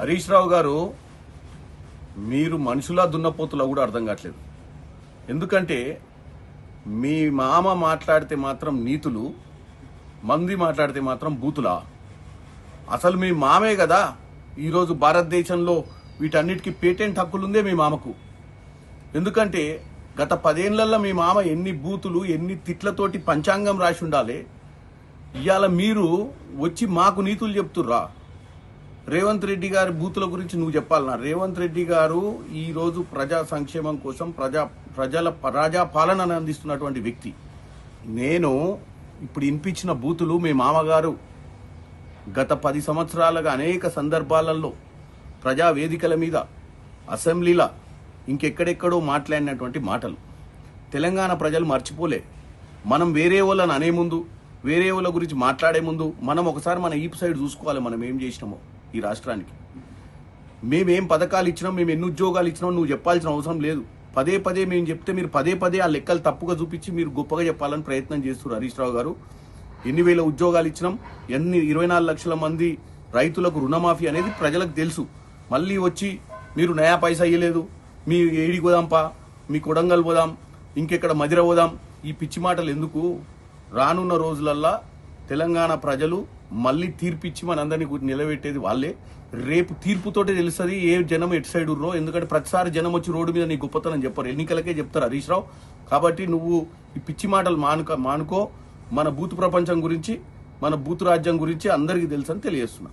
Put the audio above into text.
హరీష్ రావు గారు మీరు మనుషులా దున్నపోతులా కూడా అర్థం కావట్లేదు. ఎందుకంటే మీ మామ మాట్లాడితే మాత్రం నీతులు మంది మాట్లాడితే మాత్రం బూతులా. అసలు మీ మామే కదా ఈరోజు భారతదేశంలో వీటన్నిటికీ పేటెంట్ హక్కులుందే మీ మామకు. ఎందుకంటే గత పదేళ్ళలో మీ మామ ఎన్ని బూతులు ఎన్ని తిట్లతోటి పంచాంగం రాసి ఉండాలి. ఇవాళ మీరు వచ్చి మాకు నీతులు చెప్తుర్రా. రేవంత్ రెడ్డి గారి బూతుల గురించి నువ్వు చెప్పాలన్నా. రేవంత్ రెడ్డి గారు ఈ రోజు ప్రజా సంక్షేమం కోసం ప్రజా ప్రజల ప్రజా పాలనను అందిస్తున్నటువంటి వ్యక్తి. నేను ఇప్పుడు వినిపించిన బూతులు మీ మామగారు. గత పది సంవత్సరాలుగా అనేక సందర్భాలలో ప్రజా వేదికల మీద అసెంబ్లీల ఇంకెక్కడెక్కడో మాట్లాడినటువంటి మాటలు. తెలంగాణ ప్రజలు మర్చిపోలే. మనం వేరే వాళ్ళని అనే ముందు వేరే వాళ్ళ గురించి మాట్లాడే ముందు మనం ఒకసారి మన ఈపు సైడ్ చూసుకోవాలి మనం ఏం చేసినామో. ఈ రాష్ట్రానికి. మేమేం పథకాలు ఇచ్చినాం మేము ఎన్ని ఉద్యోగాలు ఇచ్చినాం నువ్వు చెప్పాల్సిన అవసరం లేదు. పదే పదే మేము చెప్తే మీరు పదే పదే ఆ లెక్కలు తప్పుగా చూపించి మీరు గొప్పగా చెప్పాలని ప్రయత్నం చేస్తున్నారు హరీష్ రావు గారు. ఎన్ని వేల ఉద్యోగాలు ఇచ్చినాం ఎన్ని ఇరవై నాలుగు లక్షల మంది రైతులకు రుణమాఫీ అనేది ప్రజలకు తెలుసు. మళ్ళీ వచ్చి మీరు నయా పైసా ఇయ్యలేదు మీ ఏడి పోదాంపా మీ కొడంగల్ పోదాం ఇంకెక్కడ మదిర పోదాం ఈ పిచ్చి మాటలు ఎందుకు? రానున్న రోజులల్లా తెలంగాణ ప్రజలు మళ్ళీ తీర్పిచ్చి మనందరినీ నిలబెట్టేది వాళ్ళే. రేపు తీర్పుతోటే తెలుస్తుంది ఏ జనం ఎటు సైడ్ ఉర్రో ఎందుకంటే ప్రతిసారి జనం వచ్చి రోడ్డు మీద నీ గొప్పతనం చెప్పారు. ఎన్నికలకే చెప్తారు హరీష్ రావు. కాబట్టి నువ్వు ఈ పిచ్చి మాటలు మానుక మానుకో. మన బూత్ ప్రపంచం గురించి మన బూత్ రాజ్యం గురించి అందరికీ తెలుసు అని తెలియజేస్తున్నా.